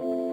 thank you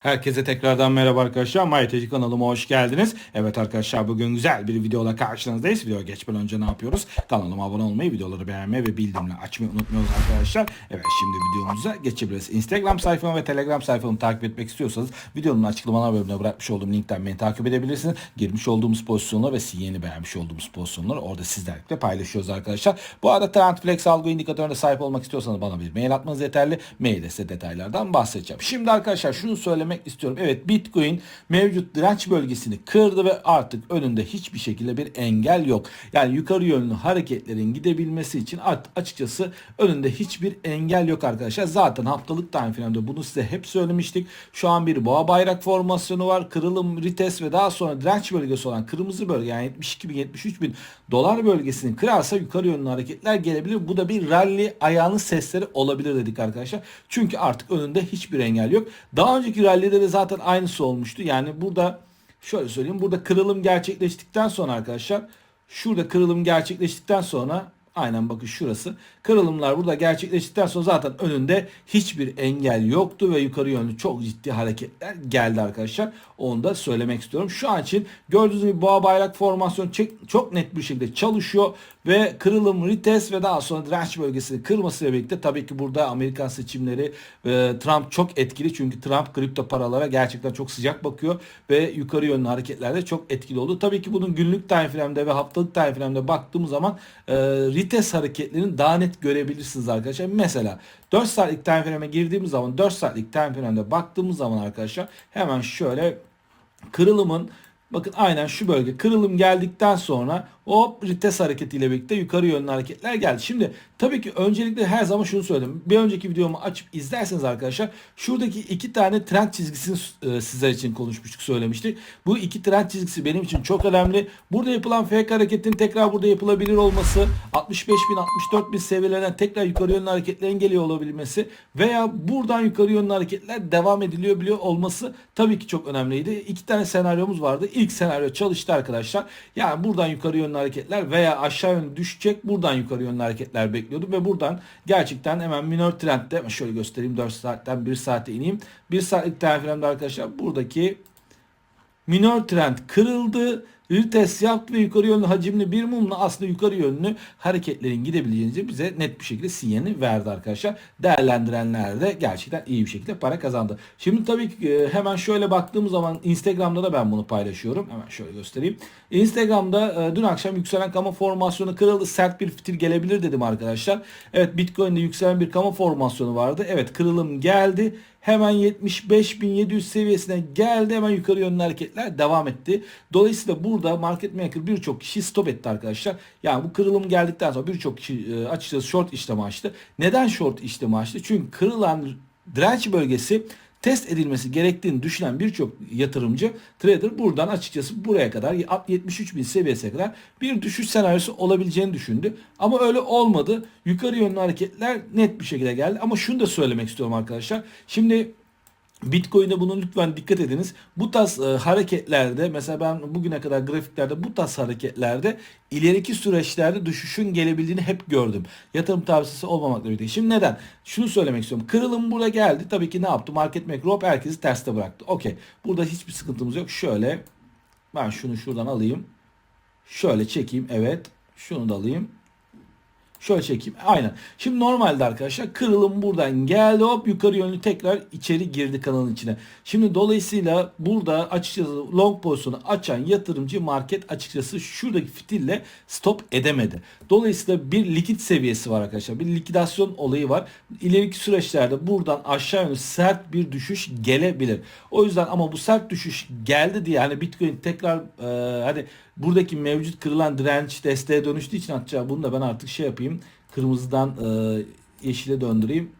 Herkese tekrardan merhaba arkadaşlar. MyTeci kanalıma hoş geldiniz. Evet arkadaşlar bugün güzel bir videoyla karşınızdayız. Video geçmeden önce ne yapıyoruz? Kanalıma abone olmayı, videoları beğenmeyi ve bildirimleri açmayı unutmuyoruz arkadaşlar. Evet şimdi videomuza geçebiliriz. Instagram sayfamı ve Telegram sayfamı takip etmek istiyorsanız videonun açıklamalar bölümüne bırakmış olduğum linkten beni takip edebilirsiniz. Girmiş olduğumuz pozisyonlar ve yeni beğenmiş olduğumuz pozisyonları orada sizlerle paylaşıyoruz arkadaşlar. Bu arada Trendflex algı indikatörüne sahip olmak istiyorsanız bana bir mail atmanız yeterli. Mailde size detaylardan bahsedeceğim. Şimdi arkadaşlar şunu söylemek istiyorum. Evet Bitcoin mevcut direnç bölgesini kırdı ve artık önünde hiçbir şekilde bir engel yok. Yani yukarı yönlü hareketlerin gidebilmesi için açıkçası önünde hiçbir engel yok arkadaşlar. Zaten haftalık time frame'de bunu size hep söylemiştik. Şu an bir boğa bayrak formasyonu var. Kırılım, rites ve daha sonra direnç bölgesi olan kırmızı bölge yani 72 bin 73 bin dolar bölgesini kırarsa yukarı yönlü hareketler gelebilir. Bu da bir rally ayağının sesleri olabilir dedik arkadaşlar. Çünkü artık önünde hiçbir engel yok. Daha önceki rally Rally'de de zaten aynısı olmuştu. Yani burada şöyle söyleyeyim. Burada kırılım gerçekleştikten sonra arkadaşlar şurada kırılım gerçekleştikten sonra aynen bakın şurası. Kırılımlar burada gerçekleştikten sonra zaten önünde hiçbir engel yoktu ve yukarı yönlü çok ciddi hareketler geldi arkadaşlar. Onu da söylemek istiyorum. Şu an için gördüğünüz gibi boğa bayrak formasyon çok net bir şekilde çalışıyor ve kırılım, retest ve daha sonra direnç bölgesini kırmasıyla birlikte tabii ki burada Amerikan seçimleri e, Trump çok etkili çünkü Trump kripto paralara gerçekten çok sıcak bakıyor ve yukarı yönlü hareketlerde çok etkili oldu. Tabii ki bunun günlük time frame'de ve haftalık time frame'de baktığımız zaman e, retest hareketlerini daha net görebilirsiniz arkadaşlar. Mesela 4 saatlik time frame'e girdiğimiz zaman 4 saatlik time frame'de baktığımız zaman arkadaşlar hemen şöyle kırılımın Bakın aynen şu bölge kırılım geldikten sonra hop rites hareketiyle birlikte yukarı yönlü hareketler geldi. Şimdi tabii ki öncelikle her zaman şunu söyledim. Bir önceki videomu açıp izlerseniz arkadaşlar şuradaki iki tane trend çizgisini e, sizler için konuşmuştuk söylemiştik. Bu iki trend çizgisi benim için çok önemli. Burada yapılan fake hareketin tekrar burada yapılabilir olması 65 bin 64 bin seviyelerden tekrar yukarı yönlü hareketlerin geliyor olabilmesi veya buradan yukarı yönlü hareketler devam ediliyor biliyor olması tabii ki çok önemliydi. İki tane senaryomuz vardı. İlk senaryo çalıştı arkadaşlar. Yani buradan yukarı yönlü hareketler veya aşağı yönlü düşecek buradan yukarı yönlü hareketler bekliyordu ve buradan gerçekten hemen minor trendde şöyle göstereyim 4 saatten 1 saate ineyim. 1 saatlik time arkadaşlar buradaki minor trend kırıldı retest yaptı ve yukarı yönlü hacimli bir mumla aslında yukarı yönlü hareketlerin gidebileceğini bize net bir şekilde sinyalini verdi arkadaşlar. Değerlendirenler de gerçekten iyi bir şekilde para kazandı. Şimdi tabii ki e, hemen şöyle baktığımız zaman Instagram'da da ben bunu paylaşıyorum. Hemen şöyle göstereyim. Instagram'da e, dün akşam yükselen kama formasyonu kırıldı. Sert bir fitil gelebilir dedim arkadaşlar. Evet Bitcoin'de yükselen bir kama formasyonu vardı. Evet kırılım geldi hemen 75.700 seviyesine geldi. Hemen yukarı yönlü hareketler devam etti. Dolayısıyla burada market maker birçok kişi stop etti arkadaşlar. Yani bu kırılım geldikten sonra birçok kişi e, açıkçası short işlemi açtı. Neden short işlemi açtı? Çünkü kırılan direnç bölgesi test edilmesi gerektiğini düşünen birçok yatırımcı trader buradan açıkçası buraya kadar 73 bin seviyesine kadar bir düşüş senaryosu olabileceğini düşündü. Ama öyle olmadı. Yukarı yönlü hareketler net bir şekilde geldi. Ama şunu da söylemek istiyorum arkadaşlar. Şimdi Bitcoin'e bunu lütfen dikkat ediniz. Bu tarz e, hareketlerde mesela ben bugüne kadar grafiklerde bu tarz hareketlerde ileriki süreçlerde düşüşün gelebildiğini hep gördüm. Yatırım tavsiyesi olmamakla birlikte. Şimdi neden? Şunu söylemek istiyorum. Kırılım burada geldi. Tabii ki ne yaptı? Market maker hop herkesi terste bıraktı. Okey. Burada hiçbir sıkıntımız yok. Şöyle ben şunu şuradan alayım. Şöyle çekeyim. Evet. Şunu da alayım. Şöyle çekeyim. Aynen. Şimdi normalde arkadaşlar kırılım buradan geldi hop yukarı yönlü tekrar içeri girdi kanalın içine. Şimdi dolayısıyla burada açıkçası long pozisyonu açan yatırımcı market açıkçası şuradaki fitille stop edemedi. Dolayısıyla bir likit seviyesi var arkadaşlar. Bir likidasyon olayı var. İleriki süreçlerde buradan aşağı yönlü sert bir düşüş gelebilir. O yüzden ama bu sert düşüş geldi diye hani Bitcoin tekrar e, hani buradaki mevcut kırılan direnç desteğe dönüştüğü için hatta bunu da ben artık şey yapayım. Kırmızıdan e, yeşile döndüreyim.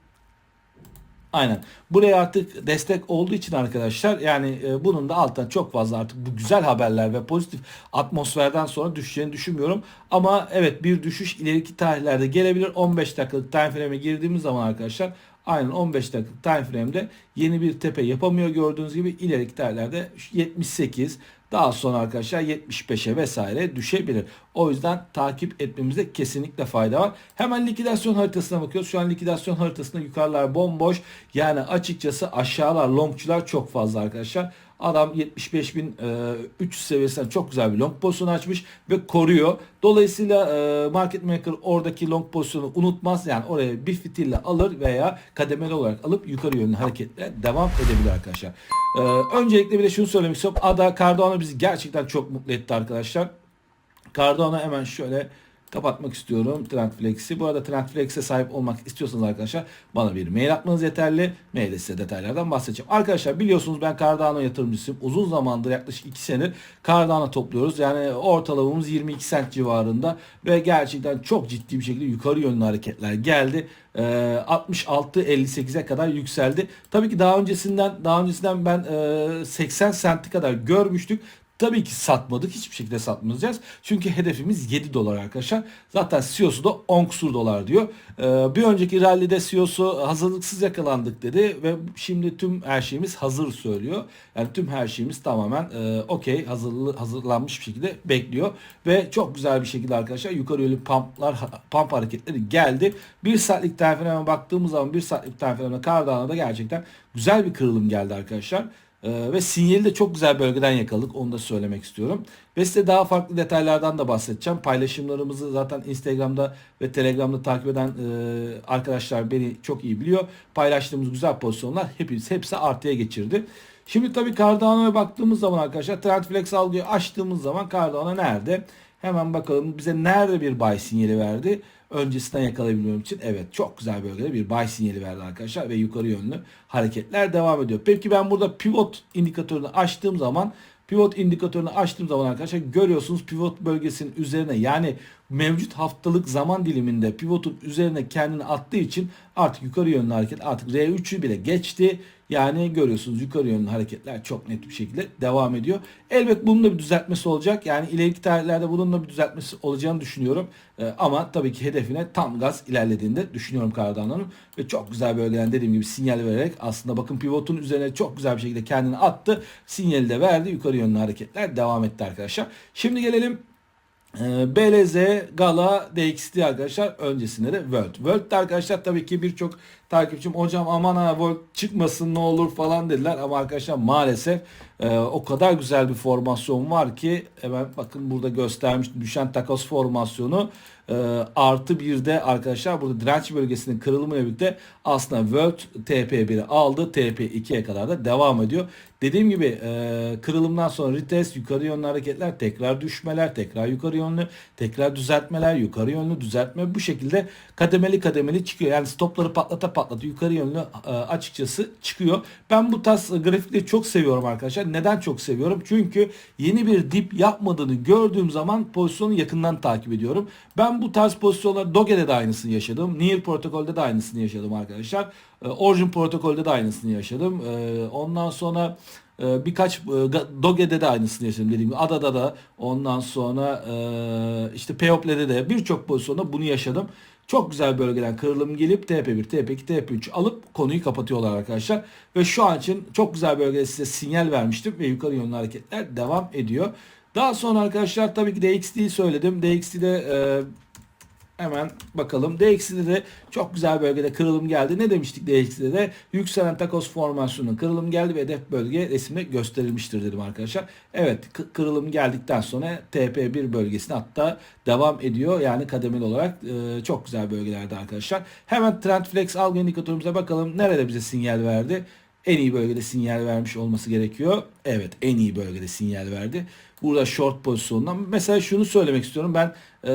Aynen. Buraya artık destek olduğu için arkadaşlar yani e, bunun da altına çok fazla artık bu güzel haberler ve pozitif atmosferden sonra düşeceğini düşünmüyorum. Ama evet bir düşüş ileriki tarihlerde gelebilir. 15 dakikalık time frame'e girdiğimiz zaman arkadaşlar aynen 15 dakikalık time frame'de yeni bir tepe yapamıyor gördüğünüz gibi ileriki tarihlerde 78 daha sonra arkadaşlar 75'e vesaire düşebilir. O yüzden takip etmemizde kesinlikle fayda var. Hemen likidasyon haritasına bakıyoruz. Şu an likidasyon haritasında yukarılar bomboş. Yani açıkçası aşağılar longçular çok fazla arkadaşlar. Adam 75.300 seviyesinden çok güzel bir long pozisyon açmış ve koruyor. Dolayısıyla e, market maker oradaki long pozisyonu unutmaz. Yani oraya bir fitille alır veya kademeli olarak alıp yukarı yönlü hareketle devam edebilir arkadaşlar. E, öncelikle bir de şunu söylemek istiyorum. Ada Cardano bizi gerçekten çok mutlu etti arkadaşlar. Cardano hemen şöyle kapatmak istiyorum Trendflex'i. Bu arada Trendflex'e sahip olmak istiyorsanız arkadaşlar bana bir mail atmanız yeterli. Mailde size detaylardan bahsedeceğim. Arkadaşlar biliyorsunuz ben Cardano yatırımcısıyım. Uzun zamandır yaklaşık 2 senedir Cardano topluyoruz. Yani ortalamamız 22 cent civarında ve gerçekten çok ciddi bir şekilde yukarı yönlü hareketler geldi. 66-58'e kadar yükseldi. Tabii ki daha öncesinden daha öncesinden ben 80 senti kadar görmüştük. Tabii ki satmadık. Hiçbir şekilde satmayacağız. Çünkü hedefimiz 7 dolar arkadaşlar. Zaten CEO'su da 10 kusur dolar diyor. Ee, bir önceki rallide CEO'su hazırlıksız yakalandık dedi ve şimdi tüm her şeyimiz hazır söylüyor. Yani tüm her şeyimiz tamamen e, okey hazırlı, hazırlanmış bir şekilde bekliyor. Ve çok güzel bir şekilde arkadaşlar yukarı yönlü pumplar, pump hareketleri geldi. Bir saatlik time baktığımız zaman bir saatlik time frame'e Cardano'da gerçekten güzel bir kırılım geldi arkadaşlar. Ee, ve sinyali de çok güzel bölgeden yakaladık. Onu da söylemek istiyorum. Ve size daha farklı detaylardan da bahsedeceğim. Paylaşımlarımızı zaten Instagram'da ve Telegram'da takip eden e, arkadaşlar beni çok iyi biliyor. Paylaştığımız güzel pozisyonlar hepimiz hepsi artıya geçirdi. Şimdi tabii Cardano'ya baktığımız zaman arkadaşlar Trendflex algıyı açtığımız zaman Cardano nerede? Hemen bakalım bize nerede bir buy sinyali verdi öncesinden yakalayabilmem için evet çok güzel bölgede bir buy sinyali verdi arkadaşlar ve yukarı yönlü hareketler devam ediyor. Peki ben burada pivot indikatörünü açtığım zaman pivot indikatörünü açtığım zaman arkadaşlar görüyorsunuz pivot bölgesinin üzerine yani mevcut haftalık zaman diliminde pivotun üzerine kendini attığı için artık yukarı yönlü hareket artık R3'ü bile geçti. Yani görüyorsunuz yukarı yönlü hareketler çok net bir şekilde devam ediyor. Elbet bunun da bir düzeltmesi olacak. Yani ileriki tarihlerde bunun da bir düzeltmesi olacağını düşünüyorum. Ee, ama tabii ki hedefine tam gaz ilerlediğinde düşünüyorum Cardano'nun. Ve çok güzel bölgeden dediğim gibi sinyal vererek aslında bakın pivotun üzerine çok güzel bir şekilde kendini attı. Sinyali de verdi. Yukarı yönlü hareketler devam etti arkadaşlar. Şimdi gelelim ee, BLZ, Gala, DXT arkadaşlar öncesinde de World. World'de arkadaşlar tabii ki birçok takipçim hocam aman ha World çıkmasın ne olur falan dediler ama arkadaşlar maalesef e, o kadar güzel bir formasyon var ki hemen bakın burada göstermiş düşen takas formasyonu e, artı bir de arkadaşlar burada direnç bölgesinin kırılımıyla birlikte aslında World TP1'i aldı TP2'ye kadar da devam ediyor. Dediğim gibi e, kırılımdan sonra retest yukarı yönlü hareketler tekrar düşmeler tekrar yukarı yönlü tekrar düzeltmeler yukarı yönlü düzeltme bu şekilde kademeli kademeli çıkıyor. Yani stopları patlata patlata yukarı yönlü e, açıkçası çıkıyor. Ben bu tarz grafikleri çok seviyorum arkadaşlar. Neden çok seviyorum? Çünkü yeni bir dip yapmadığını gördüğüm zaman pozisyonu yakından takip ediyorum. Ben bu tarz pozisyonlar Doge'de de aynısını yaşadım. Near protokolde de aynısını yaşadım arkadaşlar. E, Origin protokolde de aynısını yaşadım. E, ondan sonra birkaç Doge'de de aynısını yaşadım dediğim gibi. Adada da ondan sonra işte People'de de birçok pozisyonda bunu yaşadım. Çok güzel bölgeden kırılım gelip TP1, TP2, TP3 alıp konuyu kapatıyorlar arkadaşlar. Ve şu an için çok güzel bölgede size sinyal vermiştim ve yukarı yönlü hareketler devam ediyor. Daha sonra arkadaşlar tabii ki DXT'yi söyledim. DXT'de e, Hemen bakalım. DX'de de çok güzel bölgede kırılım geldi. Ne demiştik DX'de de? Yükselen takos formasyonunun kırılım geldi ve hedef bölge resimde gösterilmiştir dedim arkadaşlar. Evet kırılım geldikten sonra TP1 bölgesine hatta devam ediyor. Yani kademeli olarak e, çok güzel bölgelerde arkadaşlar. Hemen Trendflex algı indikatörümüze bakalım. Nerede bize sinyal verdi? En iyi bölgede sinyal vermiş olması gerekiyor. Evet en iyi bölgede sinyal verdi. Burada short pozisyonundan. Mesela şunu söylemek istiyorum. Ben Ee,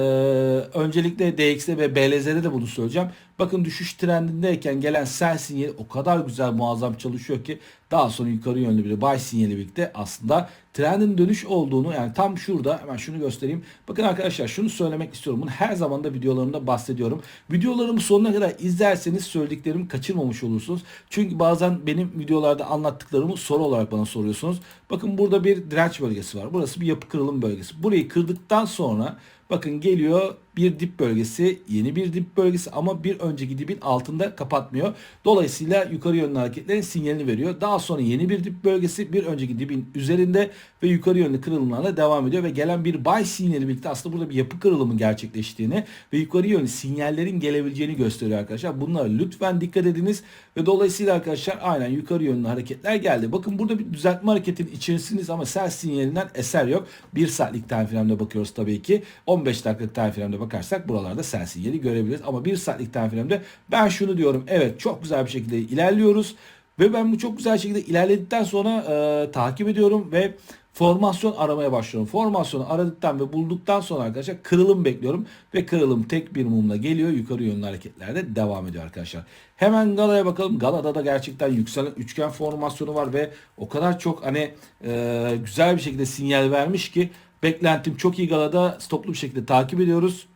öncelikle DX'de ve BLZ'de de bunu söyleyeceğim. Bakın düşüş trendindeyken gelen sell sinyali o kadar güzel muazzam çalışıyor ki daha sonra yukarı yönlü bir buy sinyali birlikte aslında trendin dönüş olduğunu yani tam şurada hemen şunu göstereyim. Bakın arkadaşlar şunu söylemek istiyorum. Bunu her zaman da videolarımda bahsediyorum. Videolarımı sonuna kadar izlerseniz söylediklerimi kaçırmamış olursunuz. Çünkü bazen benim videolarda anlattıklarımı soru olarak bana soruyorsunuz. Bakın burada bir direnç bölgesi var. Burası bir yapı kırılım bölgesi. Burayı kırdıktan sonra bakın geliyor bir dip bölgesi, yeni bir dip bölgesi ama bir önceki dibin altında kapatmıyor. Dolayısıyla yukarı yönlü hareketlerin sinyalini veriyor. Daha sonra yeni bir dip bölgesi bir önceki dibin üzerinde ve yukarı yönlü kırılımlarla devam ediyor ve gelen bir buy sinyali birlikte aslında burada bir yapı kırılımı gerçekleştiğini ve yukarı yönlü sinyallerin gelebileceğini gösteriyor arkadaşlar. Bunlara lütfen dikkat ediniz ve dolayısıyla arkadaşlar aynen yukarı yönlü hareketler geldi. Bakın burada bir düzeltme hareketin içerisindeyiz ama sell sinyalinden eser yok. 1 saatlik time frame'de bakıyoruz tabii ki. 15 dakikalık time frame'de bakarsak buralarda sell sinyali görebiliriz. Ama 1 saatlik time ben şunu diyorum. Evet çok güzel bir şekilde ilerliyoruz. Ve ben bu çok güzel şekilde ilerledikten sonra e, takip ediyorum ve formasyon aramaya başlıyorum. Formasyonu aradıktan ve bulduktan sonra arkadaşlar kırılım bekliyorum. Ve kırılım tek bir mumla geliyor. Yukarı yönlü hareketlerde devam ediyor arkadaşlar. Hemen Gala'ya bakalım. Gala'da da gerçekten yükselen üçgen formasyonu var ve o kadar çok hani e, güzel bir şekilde sinyal vermiş ki beklentim çok iyi Gala'da stoplu bir şekilde takip ediyoruz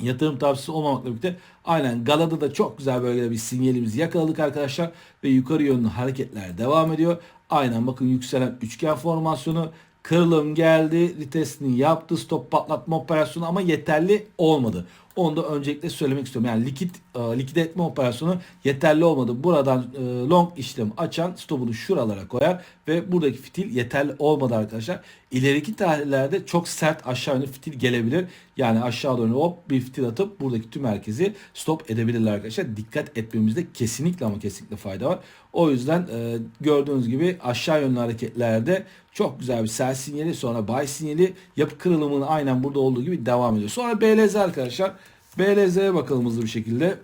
yatırım tavsiyesi olmamakla birlikte aynen Galada da çok güzel böyle bir sinyalimizi yakaladık arkadaşlar ve yukarı yönlü hareketler devam ediyor. Aynen bakın yükselen üçgen formasyonu kırılım geldi retestini yaptı stop patlatma operasyonu ama yeterli olmadı. Onu da öncelikle söylemek istiyorum. Yani likit e, likide etme operasyonu yeterli olmadı. Buradan e, long işlem açan stopunu şuralara koyar ve buradaki fitil yeterli olmadı arkadaşlar. İleriki tarihlerde çok sert aşağı yönlü fitil gelebilir. Yani aşağı doğru hop bir fitil atıp buradaki tüm merkezi stop edebilirler arkadaşlar. Dikkat etmemizde kesinlikle ama kesinlikle fayda var. O yüzden e, gördüğünüz gibi aşağı yönlü hareketlerde çok güzel bir sell sinyali sonra buy sinyali yapı kırılımının aynen burada olduğu gibi devam ediyor. Sonra BLZ arkadaşlar. BLZ'ye bakalım hızlı bir şekilde.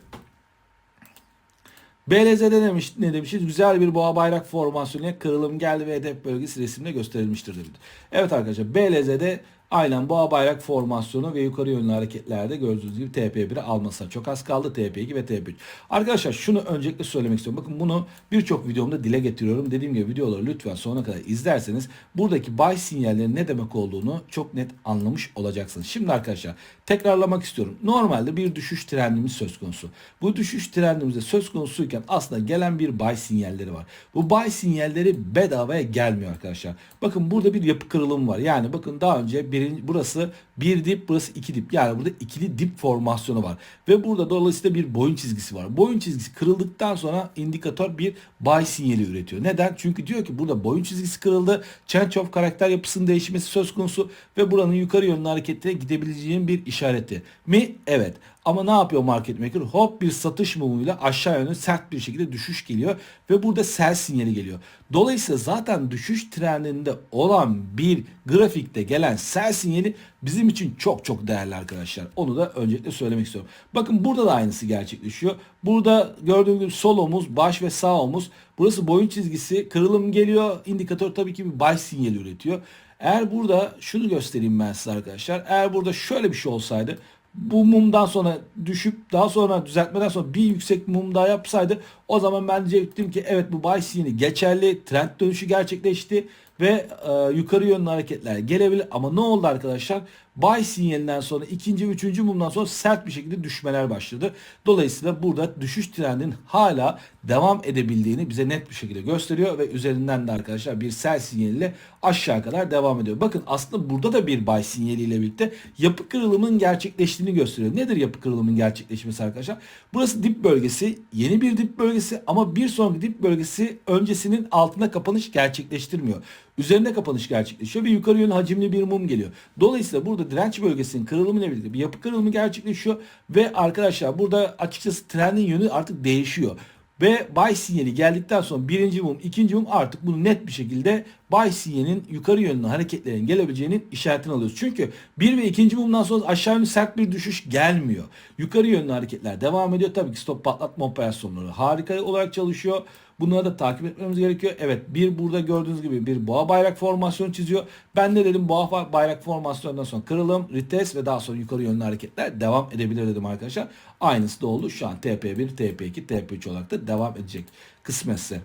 BLZ'de demiş, ne demişiz? Güzel bir boğa bayrak formasyonuna kırılım geldi ve hedef bölgesi resimde gösterilmiştir demiş. Evet arkadaşlar BLZ'de Aynen boğa bayrak formasyonu ve yukarı yönlü hareketlerde gördüğünüz gibi TP1'e almasına çok az kaldı. TP2 ve TP3. Arkadaşlar şunu öncelikle söylemek istiyorum. Bakın bunu birçok videomda dile getiriyorum. Dediğim gibi videoları lütfen sonuna kadar izlerseniz buradaki buy sinyallerin ne demek olduğunu çok net anlamış olacaksınız. Şimdi arkadaşlar tekrarlamak istiyorum. Normalde bir düşüş trendimiz söz konusu. Bu düşüş trendimizde söz konusuyken aslında gelen bir buy sinyalleri var. Bu buy sinyalleri bedavaya gelmiyor arkadaşlar. Bakın burada bir yapı kırılımı var. Yani bakın daha önce birinci, burası bir dip burası iki dip. Yani burada ikili dip formasyonu var. Ve burada dolayısıyla bir boyun çizgisi var. Boyun çizgisi kırıldıktan sonra indikatör bir buy sinyali üretiyor. Neden? Çünkü diyor ki burada boyun çizgisi kırıldı. Change of karakter yapısının değişmesi söz konusu ve buranın yukarı yönlü hareketine gidebileceğin bir işareti mi? Evet. Ama ne yapıyor market maker? Hop bir satış mumuyla aşağı yönlü sert bir şekilde düşüş geliyor ve burada sell sinyali geliyor. Dolayısıyla zaten düşüş trendinde olan bir grafikte gelen sell sinyali bizim için çok çok değerli arkadaşlar. Onu da öncelikle söylemek istiyorum. Bakın burada da aynısı gerçekleşiyor. Burada gördüğünüz gibi sol omuz, baş ve sağ omuz. Burası boyun çizgisi. Kırılım geliyor. İndikatör tabii ki bir buy sinyali üretiyor. Eğer burada şunu göstereyim ben size arkadaşlar. Eğer burada şöyle bir şey olsaydı bu mumdan sonra düşüp daha sonra düzeltmeden sonra bir yüksek mum daha yapsaydı o zaman ben diyecektim ki evet bu buy sinyali geçerli trend dönüşü gerçekleşti ve e, yukarı yönlü hareketler gelebilir ama ne oldu arkadaşlar? Buy sinyalinden sonra ikinci, üçüncü mumdan sonra sert bir şekilde düşmeler başladı. Dolayısıyla burada düşüş trendinin hala devam edebildiğini bize net bir şekilde gösteriyor ve üzerinden de arkadaşlar bir sell sinyaliyle aşağı kadar devam ediyor. Bakın aslında burada da bir buy sinyaliyle birlikte yapı kırılımının gerçekleştiğini gösteriyor. Nedir yapı kırılımının gerçekleşmesi arkadaşlar? Burası dip bölgesi, yeni bir dip bölgesi ama bir sonraki dip bölgesi öncesinin altında kapanış gerçekleştirmiyor. Üzerinde kapanış gerçekleşiyor ve yukarı yönlü hacimli bir mum geliyor. Dolayısıyla burada direnç bölgesinin kırılımıyla birlikte bir yapı kırılımı gerçekleşiyor ve arkadaşlar burada açıkçası trendin yönü artık değişiyor. Ve buy sinyali geldikten sonra birinci mum, ikinci mum artık bunu net bir şekilde buy sinyalinin yukarı yönlü hareketlerin gelebileceğinin işaretini alıyoruz. Çünkü bir ve ikinci mumdan sonra aşağı yönlü sert bir düşüş gelmiyor. Yukarı yönlü hareketler devam ediyor. Tabii ki stop patlatma operasyonları harika olarak çalışıyor. Bunları da takip etmemiz gerekiyor. Evet bir burada gördüğünüz gibi bir boğa bayrak formasyonu çiziyor. Ben de dedim boğa bayrak formasyonundan sonra kırılım, retest ve daha sonra yukarı yönlü hareketler devam edebilir dedim arkadaşlar. Aynısı da oldu. Şu an TP1, TP2, TP3 olarak da devam edecek kısmetse.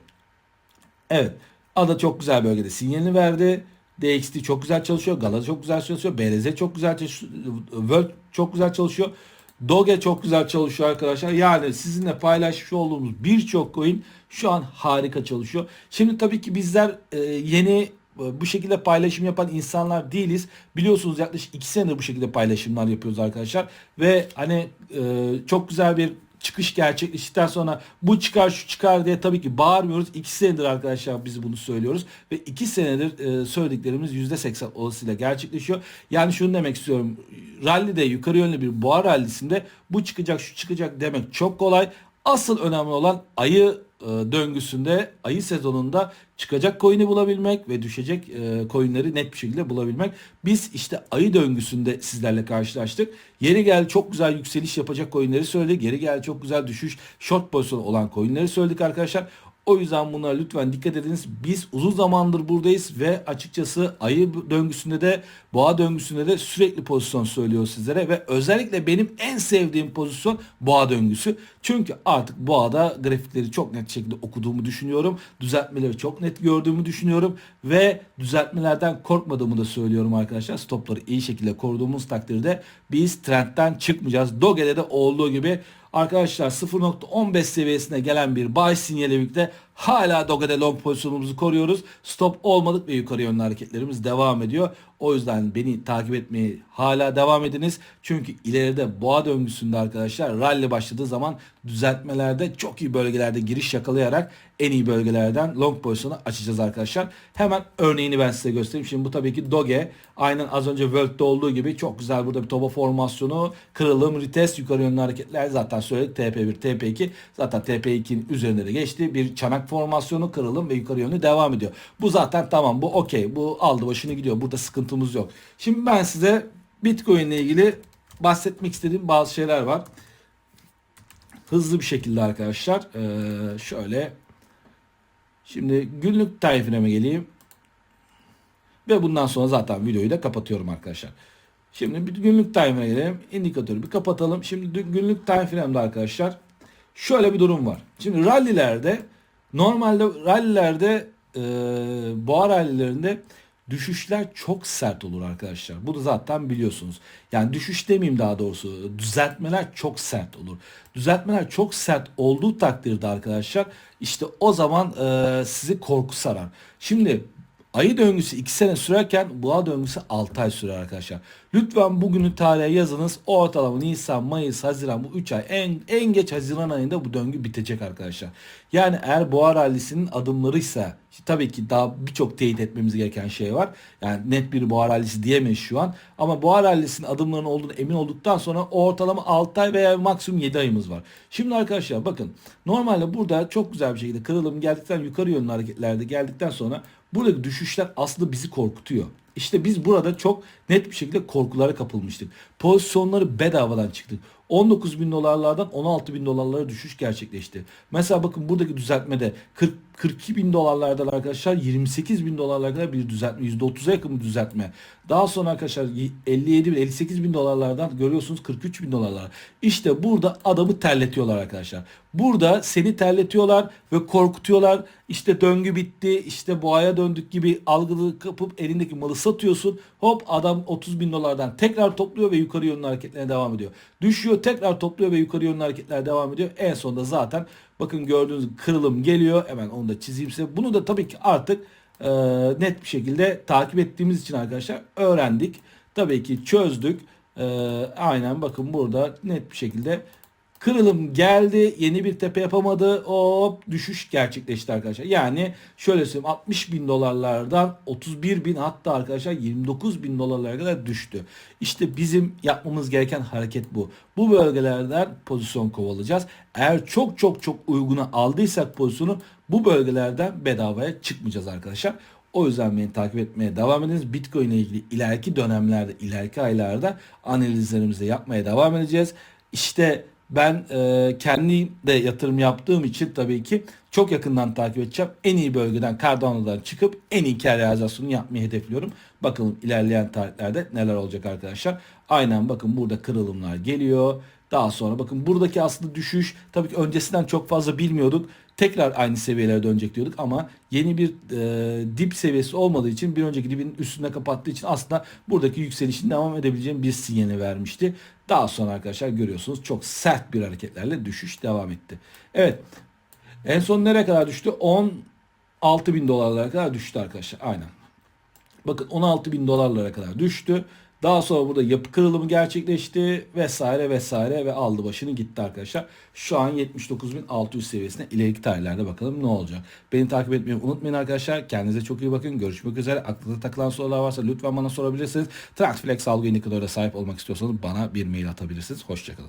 Evet. Ada çok güzel bölgede sinyalini verdi. DXT çok güzel çalışıyor. Gala çok güzel çalışıyor. BRZ çok güzel çalışıyor. World çok güzel çalışıyor. Doge çok güzel çalışıyor arkadaşlar. Yani sizinle paylaşmış olduğumuz birçok coin şu an harika çalışıyor. Şimdi tabii ki bizler e, yeni e, bu şekilde paylaşım yapan insanlar değiliz. Biliyorsunuz yaklaşık 2 senedir bu şekilde paylaşımlar yapıyoruz arkadaşlar. Ve hani e, çok güzel bir çıkış gerçekleştikten sonra bu çıkar şu çıkar diye tabii ki bağırmıyoruz. 2 senedir arkadaşlar biz bunu söylüyoruz. Ve 2 senedir söylediklerimiz %80 olasılığıyla gerçekleşiyor. Yani şunu demek istiyorum. Rallide yukarı yönlü bir boğa rallisinde bu çıkacak şu çıkacak demek çok kolay. Asıl önemli olan ayı e, döngüsünde, ayı sezonunda çıkacak coin'i bulabilmek ve düşecek e, coin'leri net bir şekilde bulabilmek. Biz işte ayı döngüsünde sizlerle karşılaştık. Yeri gel çok güzel yükseliş yapacak coin'leri söyledik. Geri gel çok güzel düşüş, short pozisyon olan coin'leri söyledik arkadaşlar. O yüzden bunlara lütfen dikkat ediniz. Biz uzun zamandır buradayız ve açıkçası ayı döngüsünde de boğa döngüsünde de sürekli pozisyon söylüyor sizlere ve özellikle benim en sevdiğim pozisyon boğa döngüsü. Çünkü artık boğada grafikleri çok net şekilde okuduğumu düşünüyorum. Düzeltmeleri çok net gördüğümü düşünüyorum ve düzeltmelerden korkmadığımı da söylüyorum arkadaşlar. Stopları iyi şekilde koruduğumuz takdirde biz trendten çıkmayacağız. Doge'de de olduğu gibi Arkadaşlar 0.15 seviyesine gelen bir buy sinyali birlikte hala Doge'de long pozisyonumuzu koruyoruz. Stop olmadık ve yukarı yönlü hareketlerimiz devam ediyor. O yüzden beni takip etmeye hala devam ediniz. Çünkü ileride boğa döngüsünde arkadaşlar rally başladığı zaman düzeltmelerde çok iyi bölgelerde giriş yakalayarak en iyi bölgelerden long pozisyonu açacağız arkadaşlar. Hemen örneğini ben size göstereyim. Şimdi bu tabii ki Doge. Aynen az önce World'de olduğu gibi çok güzel burada bir toba formasyonu, kırılım, retest, yukarı yönlü hareketler zaten söyledik. TP1, TP2 zaten TP2'nin üzerinde de geçti. Bir çanak formasyonu, kırılım ve yukarı yönlü devam ediyor. Bu zaten tamam bu okey. Bu aldı başını gidiyor. Burada sıkıntımız yok. Şimdi ben size Bitcoin ile ilgili bahsetmek istediğim bazı şeyler var. Hızlı bir şekilde arkadaşlar. Ee, şöyle Şimdi günlük tarifine geleyim? Ve bundan sonra zaten videoyu da kapatıyorum arkadaşlar. Şimdi bir günlük time gelelim. İndikatörü bir kapatalım. Şimdi günlük time frame'de arkadaşlar şöyle bir durum var. Şimdi rallilerde normalde rallilerde e, boğa rallilerinde düşüşler çok sert olur arkadaşlar. Bu da zaten biliyorsunuz. Yani düşüş demeyeyim daha doğrusu. Düzeltmeler çok sert olur. Düzeltmeler çok sert olduğu takdirde arkadaşlar işte o zaman e, sizi korku sarar. Şimdi Ayı döngüsü 2 sene sürerken boğa döngüsü 6 ay sürer arkadaşlar. Lütfen bugünü tarihe yazınız. O ortalama Nisan, Mayıs, Haziran bu 3 ay en, en geç Haziran ayında bu döngü bitecek arkadaşlar. Yani eğer boğa rallisinin adımlarıysa işte tabii ki daha birçok teyit etmemiz gereken şey var. Yani net bir boğa rallisi diyemeyiz şu an. Ama boğa rallisinin adımlarının olduğunu emin olduktan sonra o ortalama 6 ay veya maksimum 7 ayımız var. Şimdi arkadaşlar bakın normalde burada çok güzel bir şekilde kırılım geldikten yukarı yönlü hareketlerde geldikten sonra Buradaki düşüşler aslında bizi korkutuyor. İşte biz burada çok net bir şekilde korkulara kapılmıştık. Pozisyonları bedavadan çıktık. 19 bin dolarlardan 16 bin dolarlara düşüş gerçekleşti. Mesela bakın buradaki düzeltmede 40, 42 bin dolarlardan arkadaşlar 28 bin dolarlara bir düzeltme. %30'a yakın bir düzeltme. Daha sonra arkadaşlar 57 bin 58 bin dolarlardan görüyorsunuz 43 bin dolarlara. İşte burada adamı terletiyorlar arkadaşlar. Burada seni terletiyorlar ve korkutuyorlar. İşte döngü bitti işte boğaya döndük gibi algılı kapıp elindeki malı satıyorsun. Hop adam 30 bin dolardan tekrar topluyor ve yukarı yönlü hareketlerine devam ediyor. Düşüyor tekrar topluyor ve yukarı yönlü hareketler devam ediyor. En sonunda zaten bakın gördüğünüz kırılım geliyor. Hemen onu da çizeyim size. Bunu da tabii ki artık e, net bir şekilde takip ettiğimiz için arkadaşlar öğrendik. Tabii ki çözdük. E, aynen bakın burada net bir şekilde Kırılım geldi. Yeni bir tepe yapamadı. Hop düşüş gerçekleşti arkadaşlar. Yani şöyle söyleyeyim 60 bin dolarlardan 31 bin hatta arkadaşlar 29 bin dolarlara kadar düştü. İşte bizim yapmamız gereken hareket bu. Bu bölgelerden pozisyon kovalayacağız. Eğer çok çok çok uyguna aldıysak pozisyonu bu bölgelerden bedavaya çıkmayacağız arkadaşlar. O yüzden beni takip etmeye devam ediniz. Bitcoin ile ilgili ileriki dönemlerde, ileriki aylarda analizlerimizi yapmaya devam edeceğiz. İşte ben e, kendi de yatırım yaptığım için tabii ki çok yakından takip edeceğim. En iyi bölgeden Cardano'dan çıkıp en iyi kar realizasyonunu yapmayı hedefliyorum. Bakalım ilerleyen tarihlerde neler olacak arkadaşlar. Aynen bakın burada kırılımlar geliyor. Daha sonra bakın buradaki aslında düşüş tabii ki öncesinden çok fazla bilmiyorduk. Tekrar aynı seviyelere dönecek diyorduk ama yeni bir e, dip seviyesi olmadığı için bir önceki dibin üstünde kapattığı için aslında buradaki yükselişin devam edebileceğim bir sinyali vermişti. Daha sonra arkadaşlar görüyorsunuz çok sert bir hareketlerle düşüş devam etti. Evet en son nereye kadar düştü? 16 bin dolarlara kadar düştü arkadaşlar. Aynen. Bakın 16 bin dolarlara kadar düştü. Daha sonra burada yapı kırılımı gerçekleşti vesaire vesaire ve aldı başını gitti arkadaşlar. Şu an 79.600 seviyesine ileriki tarihlerde bakalım ne olacak. Beni takip etmeyi unutmayın arkadaşlar. Kendinize çok iyi bakın. Görüşmek üzere. Aklınıza takılan sorular varsa lütfen bana sorabilirsiniz. Trendflex algı indikatörüne sahip olmak istiyorsanız bana bir mail atabilirsiniz. Hoşçakalın.